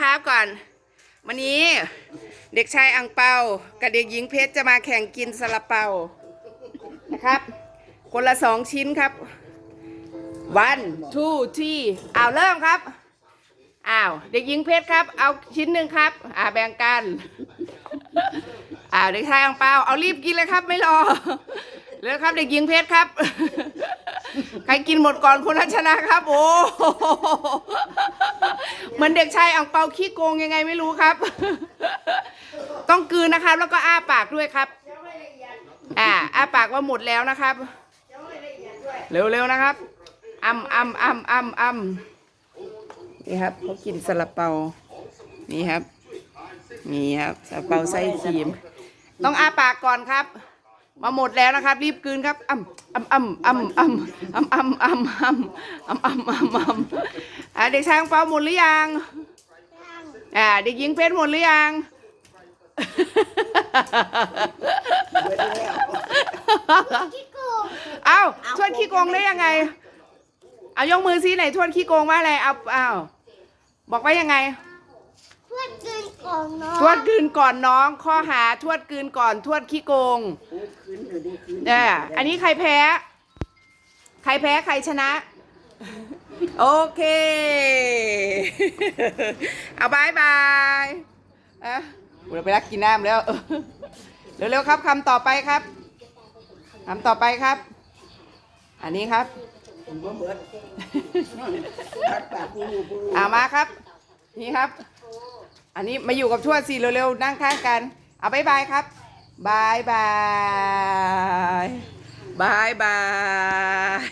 ครับก่อน วันนี้เด็กชายอังเปากับเด็กหญิงเพชรจะมาแข่งกินซาลาเปานะครับ คนละสองชิ้นครับ one two three อ้าวเริ่มครับอ้าวเด็กหญิงเพชรครับ เอาชิ้นหนึ่งครับอ่าแบ่งกันอ้าวเด็กชายอังเปาเอารีบกินเลยครับไม่รอเร็วครับเด็กหญิงเพชรครับ ใครกินหมดก่อนคนนั้นชนะครับ โอ้ มือนเด็กชายอังเปาขี้โกงยังไงไม่รู้ครับ ต้องกลืนนะครับ แล้วก็อ้าปากด้วยครับ อ่าอ้าปากว่าหมดแล้วนะครับ เร็วๆนะครับอ้ำอ้ำอ้ำอ้ำอ้ำนี่ครับเขากินซาลาเปา นี่ครับ นี่ครับซาลาเปาไส้ครีม ต้องอ้าปากก่อนครับ มาหมดแล้วนะครับ รีบกลืนครับอ้ำอ้ำอ้ำอ้ำอ้ำอ้ำอ้ำอ้ำอ้ำอ้ำอ้ำอ้ำอ้ำอ่าเด็กชายอังเปาหมดหรือยังอ่าเด็กหญิงเพชรหมดหรือยังเอ้าทวดขี้โกงได้ยังไง เอายกมือซิไหนทวดขี้โกงว่าอะไรเอาเอาบอกว่ายังไง ทวดกินของน้องทวดกลืนก่อนน้อง ข้อหาทวดกลืนก่อนทวดขี้โกงเอออันนี้ใครแพ้ ใครแพ้ใครชนะ โอเค เอาบายบายเอะเราไปรักกินน้ำแล้วเร็วๆครับคำต่อไปครับคำต่อไปครับ อันนี้ครับผมก็เบิดพัดปากกูรูกูรูเอามาครับ นี่ครับ อันนี้มาอยู่กับทวดสิเร็วๆนั่งข้างกัน เอาบายบายครับบายบายบายบาย